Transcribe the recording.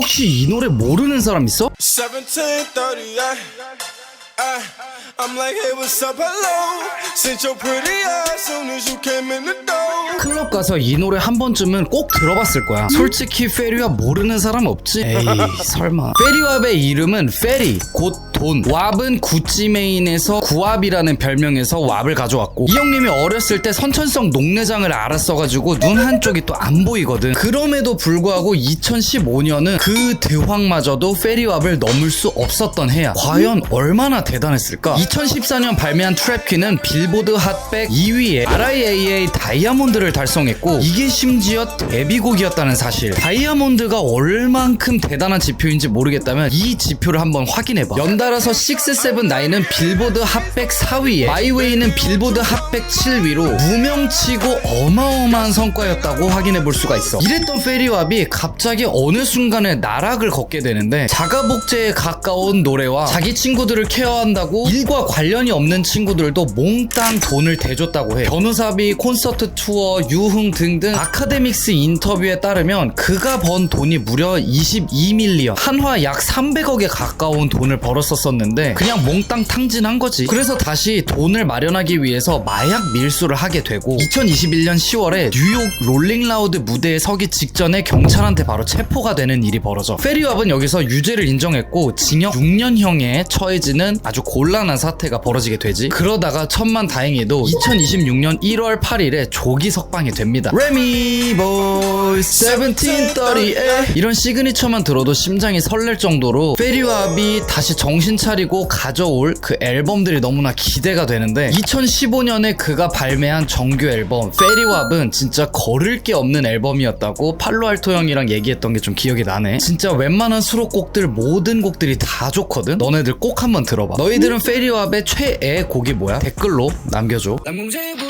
혹시 이 노래 모르는 사람 있어? 1730, I, I, I'm like, hey, what's up, hello? Sent your pretty ass soon as you came in the door. 클럽 가서 이 노래 한 번쯤은 꼭 들어봤을 거야. 솔직히 페리와 모르는 사람 없지? 에이, 설마. 페리왑의 이름은 페리, 곧 돈. 왑은 구찌 메인에서 구압이라는 별명에서 왑을 가져왔고 이 형님이 어렸을 때 선천성 녹내장을 앓았어가지고 눈 한쪽이 또 안 보이거든. 그럼에도 불구하고 2015년은 그 대황마저도 페리왑을 넘을 수 없었던 해야. 과연 얼마나 대단했을까? 2014년 발매한 트랩키는 빌보드 핫백 2위에 RIAA 다이아몬드를 달성했고 이게 심지어 데뷔곡이었다는 사실. 다이아몬드가 얼만큼 대단한 지표인지 모르겠다면 이 지표를 한번 확인해봐. 연달아서 6, 7, 9는 빌보드 핫백 4위에 마이웨이는 빌보드 핫백 7위로 무명치고 어마어마한 성과였다고 확인해 볼 수가 있어. 이랬던 페리왑이 갑자기 어느 순간에 나락을 걷게 되는데 자가복제에 가까운 노래와 자기 친구들을 케어한다고 일과 관련이 없는 친구들도 몽땅 돈을 대줬다고 해. 변호사비, 콘서트 투어, 유흥 등등 아카데믹스 인터뷰에 따르면 그가 번 돈이 무려 22밀리언, 한화 약 300억에 가까운 돈을 벌었었었는데 그냥 몽땅 탕진한 거지. 그래서 다시 돈을 마련하기 위해서 마약 밀수를 하게 되고 2021년 10월에 뉴욕 롤링라우드 무대에 서기 직전에 경찰한테 바로 체포가 되는 일이 벌어져. 페리왑은 여기서 유죄를 인정했고 징역 6년형에 처해지는 아주 곤란한 사태 가 벌어지게 되지. 그러다가 천만 다행히도 2026년 1월 8일에 조기 석방이 됩니다. 레미 보 이 1730에 이런 시그니처만 들어도 심장이 설렐 정도로 페리왑이 다시 정신 차리고 가져올 그 앨범들이 너무나 기대가 되는데 2015년에 그가 발매한 정규 앨범 페리왑은 진짜 걸을 게 없는 앨범이었다고 팔로알토 형이랑 얘기했던 게 좀 기억이 나네. 진짜 웬만한 수록곡들 모든 곡들이 다 좋거든. 너네들 꼭 한번 들어봐. 너희들은 페리왑의 최애 곡이 뭐야? 댓글로 남겨줘. 남궁제부